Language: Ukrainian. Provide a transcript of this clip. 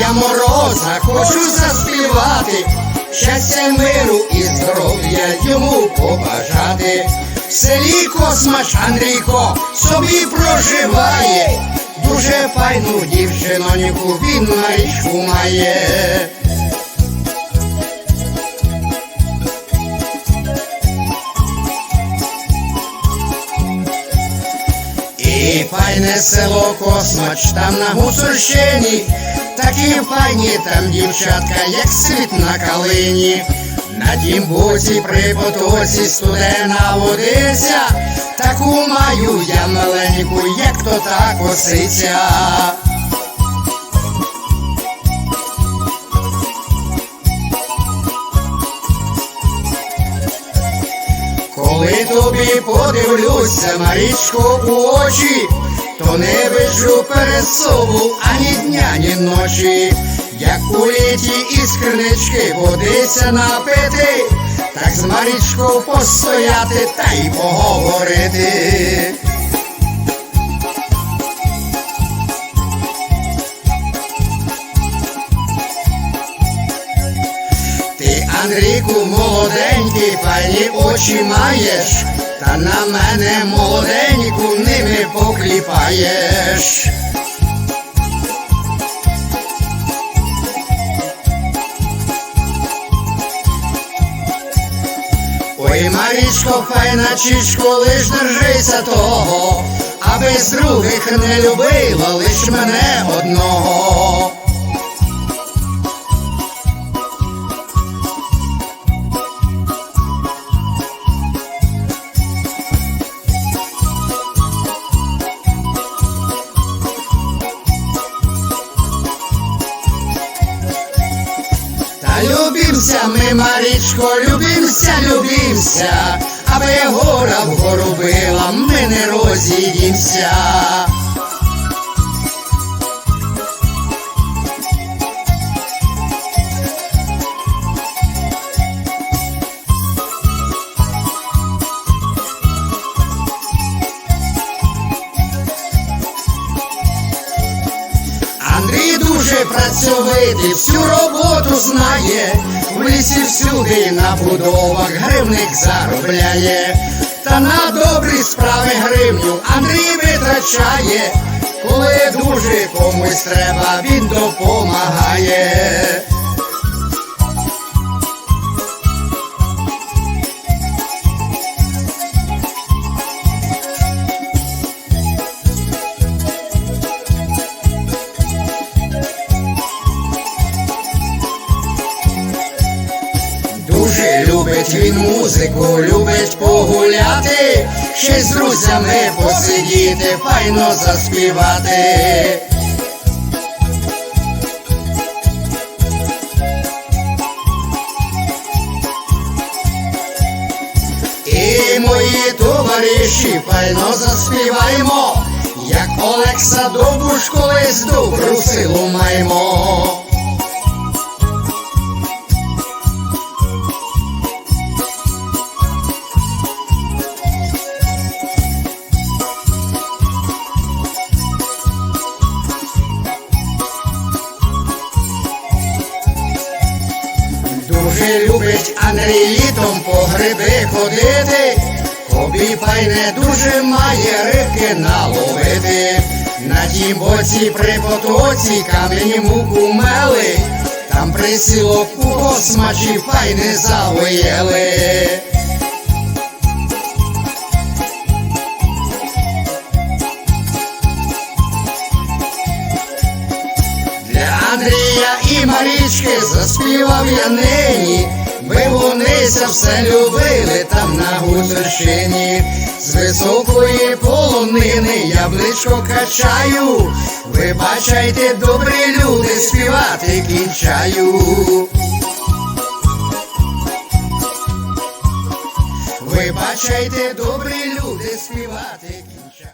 я мороза хочу заспівати, щастя, миру і здоров'я йому побажати. В селі Космач Андрійко собі проживає, дуже файну дівчиноньку він Марічку має. І файне село Космач там на Гуцульщині, такі файні там дівчатка, як світ на калині. На тім боці при потоці студена водиця, таку маю я маленьку, як то та косиця. Коли тобі подивлюся, Марічко, у очі, то не вижу пересову ані дня, ні ночі, як у літі із кринички водиться напити, так з Марічкою постояти та й поговорити. Ти, Андрійку, молоденький, файні очі маєш, та на мене молоденьку ними покліпаєш. Ой, Марічко, файна чічко, лиш держися того, аби з других не любила лиш мене одного. Та любімся ми, Марічко, любимся, любимся, аби гора вгору била, ми не розійдімся. Дуже працьовитий, всю роботу знає, в лісі всюди на будовах гривник заробляє, та на добрі справи гривню Андрій витрачає, коли дуже комусь треба, він допомагає. Любить він музику, любить погуляти, ще з друзями посидіти, файно заспівати. І мої товариші файно заспіваємо, як Олекса Довбуш колись добру силу маємо. Дуже любить Андрій літом по гриби ходити, хобі файне дуже має рибки наловити. На тім боці при потоці камені муку мели, там присілок у космачі файне завоєли. Марічки заспівав я нині, ми вонися все любили там на Гуцульщині. З високої полонини ябличко качаю. Вибачайте, добрі люди, співати кінчаю. Вибачайте, добрі люди, співати